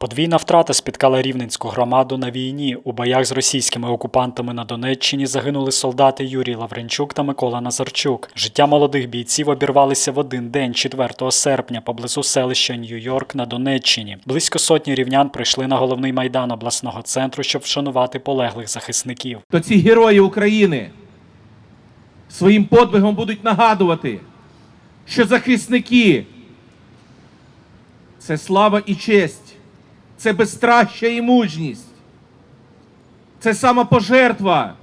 Подвійна втрата спіткала рівненську громаду на війні. У боях з російськими окупантами на Донеччині загинули солдати Юрій Лавренчук та Микола Назарчук. Життя молодих бійців обірвалися в один день, 4 серпня, поблизу селища Нью-Йорк на Донеччині. Близько сотні рівнян прийшли на головний майдан обласного центру, щоб вшанувати полеглих захисників. то ці герої України своїм подвигом будуть нагадувати, що захисники це слава і честь, це безстраща і мужність, це самопожертва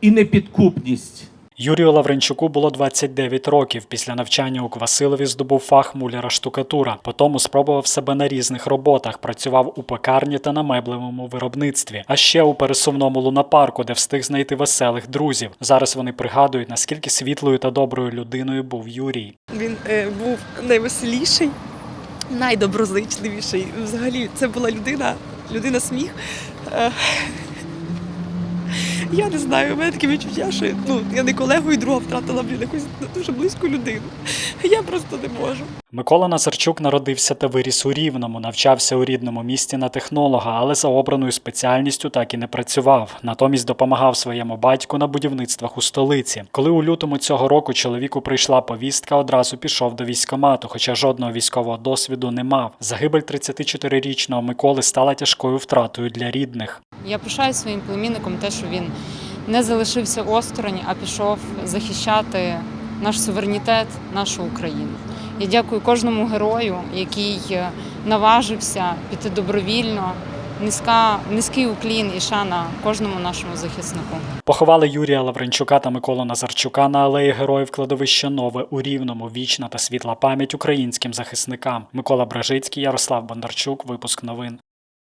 і непідкупність. Юрію Лавренчуку було 29 років. Після навчання у Квасилові здобув фах муляра штукатура. Потім спробував себе на різних роботах. Працював у пекарні та на меблевому виробництві. А ще у пересувному лунапарку, де встиг знайти веселих друзів. Зараз вони пригадують, наскільки світлою та доброю людиною був Юрій. Він е, був найвеселіший, найдоброзичливіший. Взагалі, це була людина, людина сміх. Я не знаю, у мене таке відчуття, що ну, я не колегу і друга втратила блін, якусь дуже близьку людину. Я просто не можу. Микола Назарчук народився та виріс у Рівному, навчався у рідному місті на технолога, але за обраною спеціальністю так і не працював. Натомість допомагав своєму батьку на будівництвах у столиці. Коли у лютому цього року чоловіку прийшла повістка, одразу пішов до військкомату, хоча жодного військового досвіду не мав. Загибель 34-річного Миколи стала тяжкою втратою для рідних. Я пишаюсь своїм племінником те, що він не залишився осторонь, а пішов захищати наш суверенітет, нашу Україну. Я дякую кожному герою, який е, наважився піти добровільно. Низька, низький уклін і шана кожному нашому захиснику. Поховали Юрія Лавренчука та Миколу Назарчука на алеї Героїв кладовища Нове у Рівному. Вічна та світла пам'ять українським захисникам. Микола Бражицький, Ярослав Бондарчук. Випуск новин.